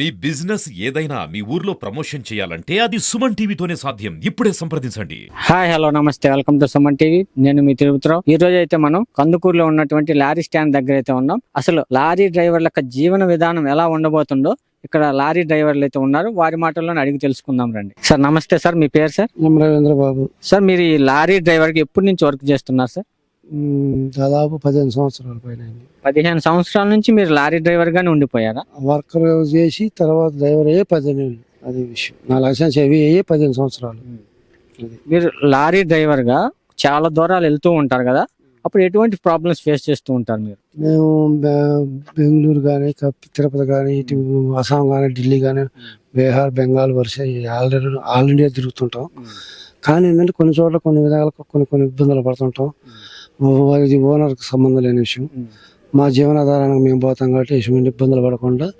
మీ business ఏదైనా మీ ఊర్లో promotion చేయాలంటే అది సుమన్ టీవీతోనే సాధ్యం. ఇప్పుడే సంప్రదించండి. హాయ్ హలో నమస్తే. Welcome to Suman TV. నేను మీ తిరుపతిరావు. ఈ రోజు అయితే మనం కందుకూరులో ఉన్నటువంటి లారీ స్టాండ్ దగ్గర అయితే ఉన్నాం. అసలు లారీ డ్రైవర్ల యొక్క జీవన విధానం ఎలా ఉండబోతుందో ఇక్కడ లారీ డ్రైవర్లు అయితే ఉన్నారు. వారి మాటల్లో అడిగి తెలుసుకుందాం రండి. సార్ నమస్తే సార్. మీ పేరు సార్? రవీంద్ర బాబు సార్ మీరు ఈ లారీ డ్రైవర్కి ఎప్పటి నుంచి వర్క్ చేస్తున్నారు సార్? దాదాపు పదిహేను సంవత్సరాల పైన అయింది. పదిహేను సంవత్సరాల నుంచి మీరు లారీ డ్రైవర్ గానే ఉండిపోయారా? వర్కర్ చేసి తర్వాత డ్రైవర్ అయ్యే పదిహేను ఏళ్ళు అదే విషయం. నా లైసెన్స్ అవి అయ్యే పదిహేను సంవత్సరాలు. అది. మీరు లారీ డ్రైవర్గా చాలా దూరాలు వెళ్తూ ఉంటారు కదా అప్పుడు ఎటువంటి ప్రాబ్లమ్స్ ఫేస్ చేస్తూ ఉంటారు మీరు? మేము బెంగళూరు కానీ తిరుపతి కానీ ఇటు అస్సాం కానీ ఢిల్లీ కానీ బీహార్ బెంగాల్ వరుస ఆల్రెడీ ఆల్ ఇండియా తిరుగుతుంటాం. కానీ ఏంటంటే కొన్ని చోట్ల కొన్ని విధాలుగా కొన్ని కొన్ని ఇబ్బందులు పడుతుంటాం. ఇది ఓనర్కి సంబంధం లేని విషయం. మా జీవనాధారానికి మేము పోతాం కాబట్టి ఎటువంటి ఇబ్బందులు పడకుండా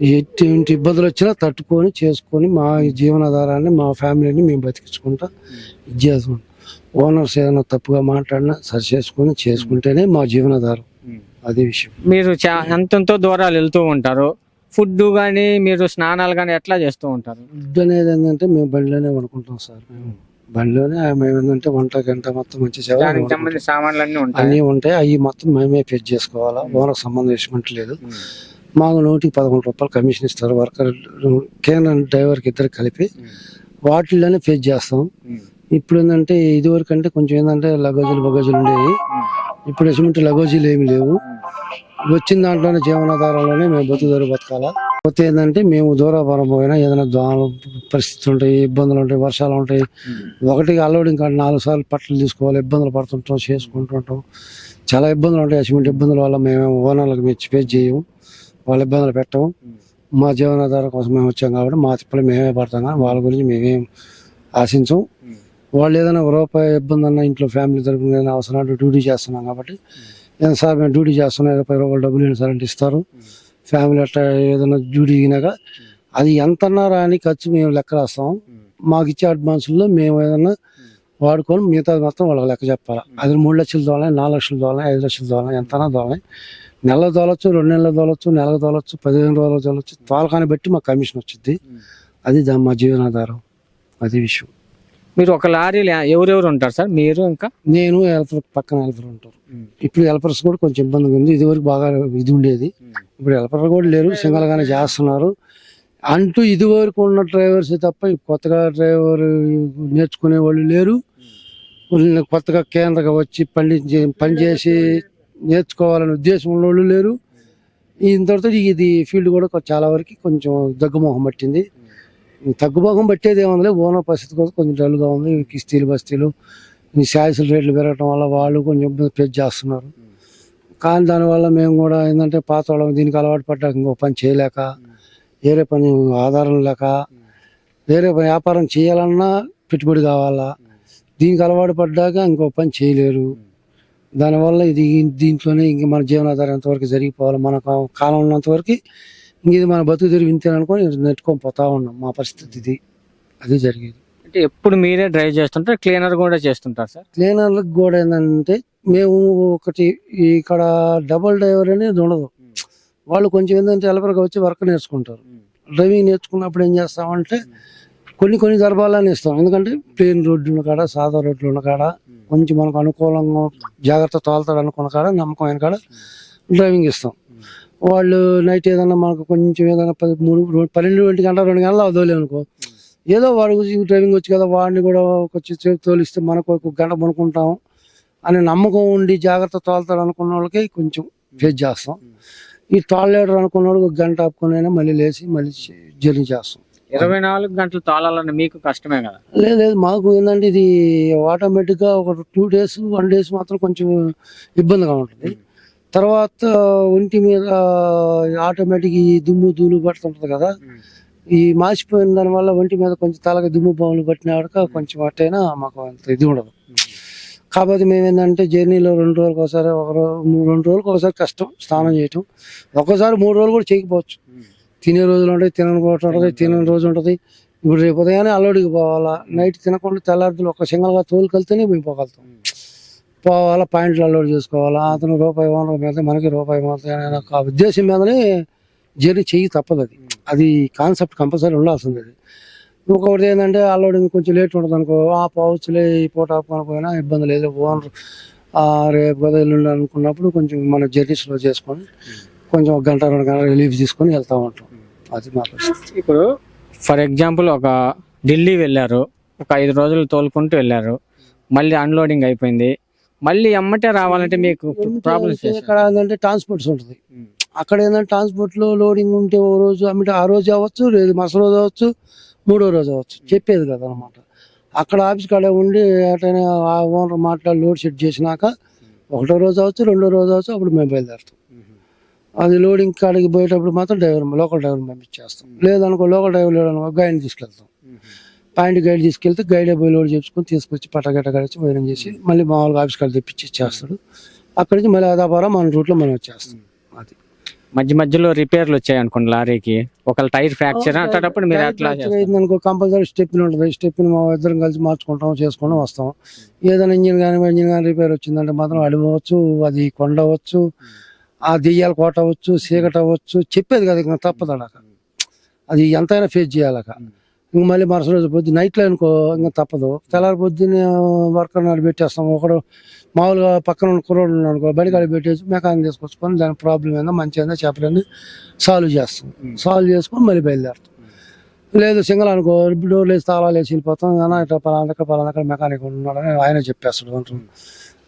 ఎటువంటి ఇబ్బందులు వచ్చినా తట్టుకొని చేసుకొని మా జీవనాధారాన్ని మా ఫ్యామిలీని మేము బతికించుకుంటా ఇది చేస్తాం. ఓనర్స్ ఏదైనా తప్పుగా మాట్లాడినా సరి చేసుకొని చేసుకుంటేనే మా జీవనాధారం. అదే విషయం. మీరు చా- ఎంతెంతో దూరాలు వెళ్తూ ఉంటారు? ఫుడ్ కానీ మీరు స్నానాలు కానీ ఎట్లా చేస్తూ ఉంటారు? ఫుడ్ అనేది ఏంటంటే మేము బండిలోనే వండుకుంటాం సార్ మేము. బండిలోనే మేము ఏంటంటే వంట గంట మొత్తం మంచి సామాన్లు అన్ని ఉంటాయి? అన్నీ ఉంటాయి. అవి మొత్తం మేమే ఫెచ్ చేసుకోవాలా? ఓనర్ సంబంధం ఇష్టమంటే లేదు. మాకు నూటికి పదకొండు రూపాయలు కమిషన్ ఇస్తారు. వర్కర్ కేంద్ర డ్రైవర్కి ఇద్దరు కలిపి వాటిల్లోనే ఫేస్ చేస్తాం. ఇప్పుడు ఏంటంటే ఇదివరకు అంటే కొంచెం ఏంటంటే లగోజీలు బగోజీలు ఉండేవి. ఇప్పుడు ఎటువంటి లగోజీలు ఏమి లేవు. వచ్చిన దాంట్లోనే జీవనాధారంలోనే మేము బతుకుదారు బతకాలా? పోతే ఏంటంటే మేము దూరాపురం పోయినా ఏదైనా దోమలు పరిస్థితులు ఉంటాయి ఇబ్బందులు ఉంటాయి వర్షాలు ఉంటాయి. ఒకటికి అల్లోడింగ్ కాదు నాలుగు సార్లు పట్టలు తీసుకోవాలి ఇబ్బందులు పడుతుంటాం చేసుకుంటుంటాం చాలా ఇబ్బందులు ఉంటాయి అటువంటి ఇబ్బందుల వల్ల మేము ఓనర్లకు మెచ్చి ఫేస్ చేయము వాళ్ళ ఇబ్బందులు పెట్టము మా జీవనాధారం కోసం మేము వచ్చాం కాబట్టి మా తిప్పలు మేమే పడతాం కానీ వాళ్ళ గురించి మేమేం ఆశించం. వాళ్ళు ఏదైనా రూపాయి ఇబ్బంది అన్న ఇంట్లో ఫ్యామిలీ తరపున ఏదైనా అవసరం డ్యూటీ చేస్తున్నాం కాబట్టి ఏదైనా సార్ మేము డ్యూటీ చేస్తున్నాం పది రూపాయలు డబ్బులు ఏంటి సార్ అంటే ఇస్తారు. ఫ్యామిలీ అట్లా ఏదైనా దిగినాక అది ఎంత అన్నారా అని ఖర్చు మేము లెక్క రాస్తాం. మాకు ఇచ్చే అడ్వాన్సుల్లో మేము ఏదైనా వాడుకొని మిగతాది మొత్తం వాళ్ళకి లెక్క చెప్పాలి. అది మూడు లక్షలు దోలని నాలుగు లక్షలు దోలని ఐదు లక్షలు దోలని ఎంతనా దోలని నెల దోలొచ్చు రెండు నెలలు దోలొచ్చు నెలకు దోలొచ్చు పదిహేను రోజులు దోలొచ్చు తోలకాన్ని బట్టి మాకు కమిషన్ వచ్చింది అది మా జీవనాధారం. అది విషయం. మీరు ఒక లారీలో ఎవరెవరు ఉంటారు సార్? మీరు ఇంకా? నేను హెల్పర్ పక్కన హెల్పర్ ఉంటారు. ఇప్పుడు హెల్పర్స్ కూడా కొంచెం ఇబ్బందిగా ఉంది. ఇది వరకు బాగా ఇది ఉండేది. ఇప్పుడు హెల్పర్ కూడా లేరు. సింగల్ గానే చేస్తున్నారు. అంటూ ఇది వరకు ఉన్న డ్రైవర్స్ తప్ప కొత్తగా డ్రైవర్ నేర్చుకునే వాళ్ళు లేరు. కొత్తగా కేంద్రంగా వచ్చి పని పని చేసి నేర్చుకోవాలనే ఉద్దేశం ఉన్న వాళ్ళు లేరు. ఇంతటితో ఇది ఫీల్డ్ కూడా చాలా వరకు కొంచెం దగ్గుమోహం పట్టింది. తగ్గుభాగం పట్టేది ఏముంది? ఓనర్ పరిస్థితి కూడా కొంచెం డల్గా ఉంది. కిస్తీలు బస్తీలు ఈ రేట్లు పెరగటం వల్ల వాళ్ళు కొంచెం ఇబ్బంది ఫేస్ చేస్తున్నారు. కానీ దానివల్ల మేము కూడా ఏంటంటే పాత వాళ్ళం దీనికి అలవాటు పడ్డాక ఇంకో పని చేయలేక వేరే పని ఆధారం లేక వేరే పని వ్యాపారం చేయాలన్నా పెట్టుబడి కావాలా? దీనికి అలవాటు పడ్డాక ఇంకో పని చేయలేరు. దానివల్ల ఇది దీంట్లోనే ఇంక మన జీవనాధారం ఎంతవరకు జరిగిపోవాలి? మన కాలం ఉన్నంతవరకు ఇది మన బతుకు తెరిగి అనుకొని నెట్టుకొని పోతా ఉన్నాం. మా పరిస్థితి ఇది. అది జరిగేది. అంటే ఎప్పుడు మీరే డ్రైవ్ చేస్తుంటారు? క్లీనర్ కూడా చేస్తుంటారు సార్? క్లీనర్లకు కూడా ఏంటంటే మేము ఒకటి ఇక్కడ డబుల్ డ్రైవర్ అనేది ఉండదు. వాళ్ళు కొంచెం ఏంటంటే ఎలపరగా వచ్చి వర్క్ నేర్చుకుంటారు. డ్రైవింగ్ నేర్చుకున్నప్పుడు ఏం చేస్తామంటే కొన్ని కొన్ని దర్భాలని ఇస్తాం. ఎందుకంటే ప్లేన్ రోడ్డు ఉన్న కాడ సాదా రోడ్లు ఉన్న కాడ కొంచెం మనకు అనుకూలంగా జాగ్రత్త తోలుతాడు అనుకున్న కాడ నమ్మకమైన కాడ డ్రైవింగ్ ఇస్తాం. వాళ్ళు నైట్ ఏదైనా మనకు కొంచెం ఏదైనా పది మూడు పన్నెండు ఒంటి గంట రెండు గంటలు అవదోలే అనుకో. ఏదో వాడు డ్రైవింగ్ వచ్చి కదా వాడిని కూడా కొంచెం సేపు తోలిస్తే మనకు ఒక గంట పనుకుంటాం అనే నమ్మకం ఉండి జాగ్రత్త తోలుతాడు అనుకున్న వాళ్ళకి కొంచెం ఫేస్ చేస్తాం. ఈ తోలలేడు అనుకున్న వాడు ఒక గంట ఆపుకుని మళ్ళీ లేచి మళ్ళీ జర్నీ చేస్తాం. ఇరవై నాలుగు గంటలు తోలాలని మీకు కష్టమే కదా? లేదు లేదు మాకు ఏంటంటే ఇది ఆటోమేటిక్గా ఒక టూ డేస్ వన్ డేస్ మాత్రం కొంచెం ఇబ్బందిగా ఉంటుంది. తర్వాత ఒంటి మీద ఆటోమేటిక్ ఈ దుమ్ము ధూళి పడుతుంటుంది కదా. ఈ మాసిపోయిన దానివల్ల ఒంటి మీద కొంచెం తలకి దుమ్ము బావులు పట్టిన వాడక కొంచెం అట్టైనా మాకు అంత ఇది ఉండదు. కాకపోతే మేము ఏంటంటే జర్నీలో రెండు రోజులకు ఒకసారి ఒక రెండు రోజులకు ఒకసారి కష్టం స్నానం చేయటం. ఒక్కసారి మూడు రోజులు కూడా చేయకపోవచ్చు. తినే రోజులు ఉంటాయి తినని రోజు ఉంటుంది తినని రోజు ఉంటుంది. ఇప్పుడు రేపు ఉదయాన్నే అల్లుడికి పోవాలా? నైట్ తినకుండా తెల్లారితో ఒక సింగల్గా తోలుకెళ్తేనే మేము పోగలుగుతాం. పోవాలా పాయింట్లు అల్లోడ్ చేసుకోవాలా అతను రూపాయి ఓనర్ మీద మనకి రూపాయి పోతాయి అనే ఒక ఉద్దేశం మీదనే జర్నీ చెయ్యి తప్పదు అది. అది కాన్సెప్ట్ కంపల్సరీ ఉండాల్సింది అది. ఇంకొకటి ఏంటంటే అల్లుడికి కొంచెం లేట్ ఉంటుంది అనుకో ఆ పోవచ్చులే ఈ పూట ఆపుకోకపోయినా ఇబ్బంది లేదు. ఓనర్ రేపు కదా ఎల్లుండి అనుకున్నప్పుడు కొంచెం మన జర్నీ స్లో చేసుకొని కొంచెం ఒక గంట రెండు గంటల రిలీఫ్ తీసుకొని వెళ్తా ఉంటాం. అది మా పరిస్థితి. ఇప్పుడు ఫర్ ఎగ్జాంపుల్ ఒక ఢిల్లీ వెళ్ళారు ఒక ఐదు రోజులు తోలుకుంటూ వెళ్ళారు. మళ్ళీ అన్లోడింగ్ అయిపోయింది. మళ్ళీ ఎమ్మటే రావాలంటే మీకు ప్రాబ్లమ్స్ ఏంటంటే ట్రాన్స్పోర్ట్స్ ఉంటుంది. అక్కడ ఏంటంటే ట్రాన్స్పోర్ట్లో లోడింగ్ ఉంటే ఓ రోజు అమ్మితే ఆ రోజు అవ్వచ్చు లేదు మరుస రోజు అవ్వచ్చు మూడో రోజు అవ్వచ్చు. చెప్పేది కదా అనమాట అక్కడ ఆఫీస్ కాడ ఉండి అటైనా ఆ ఓనర్ మాట్లాడి లోడ్ సెట్ చేసినాక ఒకటో రోజు అవ్వచ్చు రెండో రోజు అవ్వచ్చు అప్పుడు మేము బయలుదేరుతాం. అది లోడింగ్ కాడికి పోయేటప్పుడు మాత్రం డ్రైవర్ లోకల్ డ్రైవర్ పంపించేస్తాం. లేదనుకో లోకల్ డ్రైవర్ లేదనుకో గైడ్ తీసుకెళ్తాం. పాయింట్ గైడ్ తీసుకెళ్తే గైడే పోయి లోడ్ చేసుకొని తీసుకొచ్చి పట్టగట్ట కడిచి వైరం చేసి మళ్ళీ మామూలుగా ఆఫీస్ కాడ తెప్పించి ఇచ్చేస్తాడు. అక్కడి నుంచి మళ్ళీ అదాపారం మన రూట్లో మనం వచ్చేస్తాం. అది. మధ్య మధ్యలో రిపేర్లు వచ్చాయి అనుకోండి లారీకి. ఒక టైర్ ఫ్రాక్చర్ అట్టేటప్పుడు మీరు అట్లా. అనుకో కంపల్సరీ స్టెప్ ఉంటుంది. స్టెప్ మా ఇద్దరం కలిసి మార్చుకుంటాం చేసుకుంటాం వస్తాం. ఏదైనా ఇంజిన్ కానీ ఇంజిన్ కానీ రిపేర్ వచ్చిందంటే మాత్రం అడిగవచ్చు అది కొండవచ్చు ఆ దెయ్యాలు కొట్టవచ్చు చీకట అవ్వచ్చు చెప్పేది కదా ఇంకా తప్పదు అలాగ అది ఎంతైనా ఫేస్ చేయాలక ఇంక మళ్ళీ మరుసటి రోజు పొద్దు నైట్లో అనుకో ఇంకా తప్పదు. తెల్లారి పొద్దున్న వర్కర్ నాడు పెట్టేస్తాం. ఒకడు మామూలుగా పక్కన ఉన్న కుర్రోడు అనుకో బడి కాడ పెట్టేసి మెకానిక్ తీసుకొచ్చుకొని దాని ప్రాబ్లం ఏందో మంచి ఏందో చెప్పలేని సాల్వ్ చేస్తాం. సాల్వ్ చేసుకొని మళ్ళీ బయలుదేరుతాం. లేదు సింగల్ అనుకో డోర్లు వేసి తాళాలు వేసి వెళ్ళిపోతాం. కానీ ఇట్లా పలానా పలానా మెకానిక్ ఉన్నాడని ఆయన చెప్పేస్తాడు. అంటారు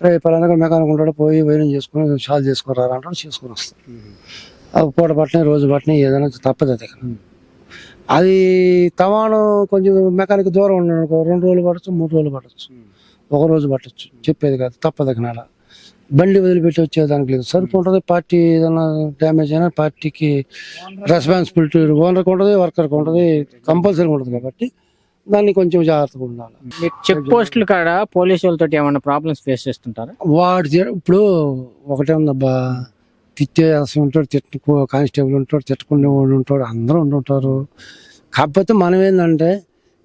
రే పలానా మెకానిక్ ఉంటాడు పోయి వైరింగ్ చేసుకుని సాల్వ్ చేసుకుని రా అంటాడు చేసుకుని వస్తాం పూట పట్టిన రోజు పట్టిన ఏదైనా తప్పదు అది. అది తమాను కొంచెం మెకానిక్ దూరం ఉన్నాడు అనుకో రెండు రోజులు పట్టచ్చు మూడు రోజులు పట్టచ్చు. ఒక రోజు పట్టచ్చు. చెప్పేది కాదు తప్పదు నాడ. బండి వదిలిపెట్టి వచ్చేదానికి లేదు. సరుకు ఉంటుంది పార్టీ ఏదైనా డ్యామేజ్ అయినా పార్టీకి రెస్పాన్సిబిలిటీ ఓనర్కి ఉంటుంది వర్కర్కి ఉంటుంది కంపల్సరీ ఉంటుంది కాబట్టి దాన్ని కొంచెం జాగ్రత్తగా ఉండాలి. చెక్ పోస్టులు కాడ? పోలీసు వాళ్ళతో ఏమైనా ప్రాబ్లమ్స్ ఫేస్ చేస్తుంటారా? వాడు ఇప్పుడు ఒకటే ఉందబ్బా తిట్టే అసలు ఉంటాడు తిట్టుకో కానిస్టేబుల్ ఉంటాడు తిట్టుకునే వాడు ఉంటాడు అందరూ ఉంటుంటారు కాకపోతే మనం ఏంటంటే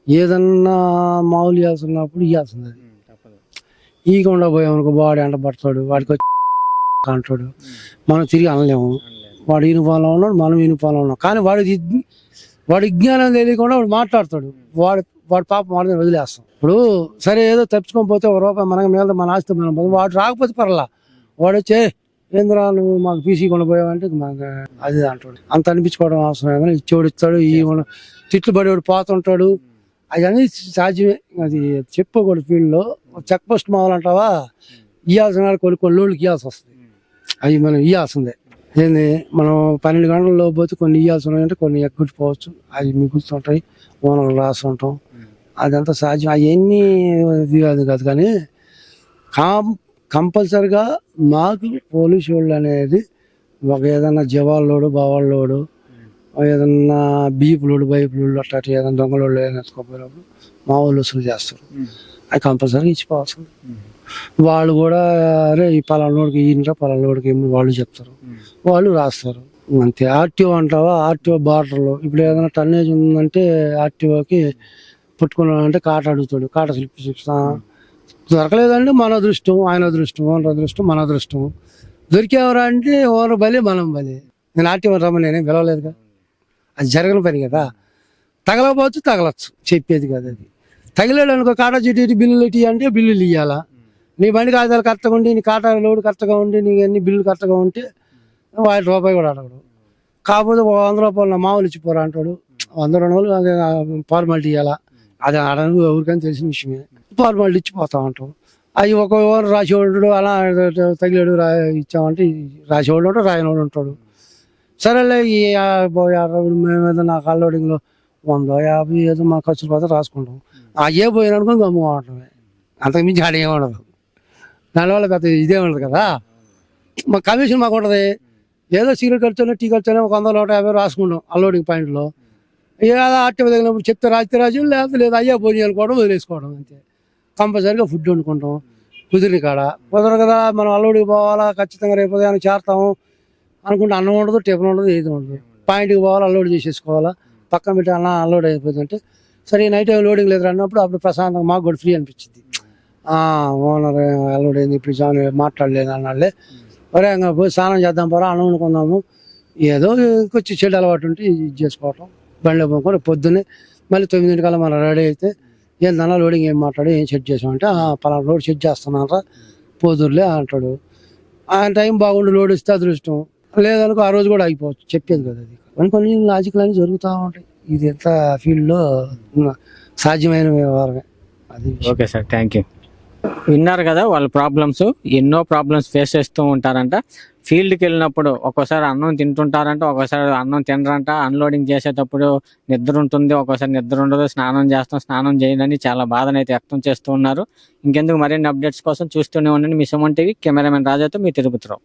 ఏదన్నా మామూలు ఇవ్వాల్సినప్పుడు ఇవ్వాల్సింది అది ఈకుండా పోయామనుకో వాడు ఎంట పడతాడు వాడికి వచ్చి అంటాడు. మనం తిరిగి అనలేము. వాడు యూనిఫామ్లో ఉన్నాడు మనం యూనిఫామ్లో ఉన్నాం. కానీ వాడు ఇది- వాడి జ్ఞానం తెలియకుండా వాడు మాట్లాడతాడు. వాడు వాడు పాప వాడిని వదిలేస్తాం. ఇప్పుడు సరే ఏదో తప్పించుకొని పోతే ఒక రూపాయి మనకి మీద మన ఆస్తి మనం. వాడు రాకపోతే పర్లా వాడు వచ్చే ఏంద్రా నువ్వు మాకు పీసీ కొని పోయావంటే మనకు అది అంటాడు. అంత అనిపించుకోవడం అవసరం ఏమైనా ఇచ్చేవాడు ఇస్తాడు ఈ వాడు తిట్లు పడేవాడు పోతుంటాడు. అవన్నీ సాధ్యమే. అది చెప్పకూడదు ఫీల్డ్లో. చెక్ పోస్ట్ మావాలంటావా ఇవ్వాల్సిన వాళ్ళు కొన్ని కొన్ని రోజులకి ఇవ్వాల్సి వస్తుంది. అవి మనం ఇవ్వాల్సిందే ఏంది? మనం పన్నెండు గంటల్లో పోతే కొన్ని ఇవ్వాల్సి ఉన్నాయంటే కొన్ని ఎగ్గుట్టిపోవచ్చు అవి మిగులుతుంటాయి ఓనర్లు రాస్తుంటాం అదంతా సాధ్యం. అవన్నీ ఇది కాదు కాదు కానీ కాం కంపల్సరిగా మాకు పోలీసు వాళ్ళు అనేది ఒక ఏదన్నా జవాళ్ళోడు బావాళ్ళోడు ఏదన్నా బీపులోడు బైపులోడు అట్లా ఏదైనా ఏదైనా ఎత్తుకోపోయినప్పుడు మా వాళ్ళు వసూలు చేస్తారు. అది కంపల్సరీగా ఇచ్చిపోవాల్సింది. వాళ్ళు కూడా అరే ఈ పలానోడికి ఈయనరా పలానోడికి ఏమి వాళ్ళు చెప్తారు. వాళ్ళు రాస్తారు. అంతే. ఆర్టీఓ అంటావా? ఆర్టీఓ బార్డర్లో ఇప్పుడు ఏదైనా టన్నేజ్ ఉందంటే ఆర్టీఓకి పుట్టుకున్నాడంటే కాట అడుగుతాడు. కాట స్లిప్ చూపిస్తా. దొరకలేదండి మన అదృష్టం ఆయన అదృష్టం ఓనర్ అదృష్టం మన అదృష్టం. దొరికేవరా అంటే ఓనర్ బలి మనం బలి. నేను ఆర్టీఓ రమ్మని నేనేం పిలవలేదుగా. అది జరగని పని కదా. తగలకపోవచ్చు తగలచ్చు. చెప్పేది కదా అది. తగిలేడు అనుకో కాటా చెట్టు బిల్లులు ఇటు అంటే బిల్లులు ఇవ్వాలా నీ బండి కాగితాలు కరెక్ట్గా ఉండి నీ కాటా లోడ్ కరెక్ట్గా ఉండి నీ అన్ని బిల్లులు కరెక్ట్గా ఉంటే వాడి రూపాయి కూడా అడగడు. కాకపోతే వంద రూపాయలు నా మామూలు ఇచ్చిపోరా అంటాడు. వంద రెండు వందలు ఫార్మాలిటీ ఇవ్వాలా అది అడగ ఎవరికైనా తెలిసిన విషయమే. ఫార్మాలిటీ ఇచ్చిపోతా ఉంటాం. అవి ఒక రాసేవాడు అలా తగిలేడు రా ఇచ్చామంటే రాసేవాడు ఉంటాడు రాయనోడు ఉంటాడు. సరేలే ఈ అరవై మేము నాకు కల్లోడింగ్లో వంద యాభై ఏదో మా ఖర్చులు పోతే రాసుకుంటాం. ఆ ఏ పోయిన అనుకుని గమ్ముకోవటమే అంతకుమించి ఆడ ఏముండదు దానివల్ల పెద్ద ఇదే ఉండదు కదా. మా కమిషన్ మాకు ఉంటుంది. ఏదో సిగరెట్ ఖర్చునో టీ ఖర్చునో ఒక వంద నూట యాభై రాసుకుంటాం అన్లోడింగ్ పాయింట్లో. ఏదో ఆర్టీ తగినప్పుడు చెప్తే రాస్తే రాజు లేకపోతే లేదు అయ్యా పోనీ అనుకోవడం వదిలేసుకోవడం అంతే. కంపల్సరీగా ఫుడ్ వండుకుంటాం. కుదిరి కాడ. కుదరదు కదా మనం అల్లుడికి పోవాలా ఖచ్చితంగా రేపు ఉదయం చేరతాము అనుకుంటే అన్నం ఉండదు టిఫిన్ ఉండదు ఏది ఉండదు. పాయింట్కి పోవాలి అన్లోడ్ చేసేసుకోవాలా. పక్కన పెట్టి అన్న అన్లోడ్ అయిపోతుంటే సరే నైట్ టైం లోడింగ్ లేదు అన్నప్పుడు అప్పుడు ప్రశాంతంగా మాకు కూడా ఫ్రీ అనిపించింది. ఓనర్ అల్లుడు అయింది ఇప్పుడు జాన్ మాట్లాడలేదు అన్నాళ్ళే ఒరే ఇంకా పోయి స్నానం చేద్దాం పోరా అన్నం వండుకుందాము. ఏదో ఇంకొచ్చి చెడు అలవాటు ఉంటే ఇది చేసుకోవటం. బండిలో పొద్దున్నే మళ్ళీ తొమ్మిదింటికల్లా మనం రెడీ అయితే ఏందన్నా లోడింగ్ ఏం మాట్లాడు ఏం సెట్ చేసామంటే "ఆ, పలానా లోడ్ సెట్ చేస్తున్నారా పోదురులే అంటాడు. ఆ టైం బాగుండు లోడ్ ఇస్తే అదృష్టం. లేదనుకో ఆ రోజు కూడా అయిపోవచ్చు చెప్పేది కదా అది. కొన్ని కొన్ని లాజికల్ అన్నీ జరుగుతూ ఉంటాయి. ఇది ఎంత ఫీల్డ్లో సాధ్యమైన వ్యవహారమే. అది ఓకే సార్ థ్యాంక్ యూ. విన్నారు కదా వాళ్ళ ప్రాబ్లమ్స్ ఎన్నో ప్రాబ్లమ్స్ ఫేస్ చేస్తూ ఉంటారంట. ఫీల్డ్కి వెళ్ళినప్పుడు ఒక్కోసారి అన్నం తింటుంటారంట ఒక్కోసారి అన్నం తినరంట. అన్లోడింగ్ చేసేటప్పుడు నిద్ర ఉంటుంది ఒక్కోసారి నిద్ర ఉండదు. స్నానం చేస్తాం స్నానం చేయదని చాలా బాధనైతే వ్యక్తం చేస్తూ ఉన్నారు. ఇంకెందుకు మరిన్ని అప్డేట్స్ కోసం చూస్తూనే ఉండండి. మీ సుమన్ టీవీ కెమెరామెన్ రాజాతో మీ తిరుగుతురావు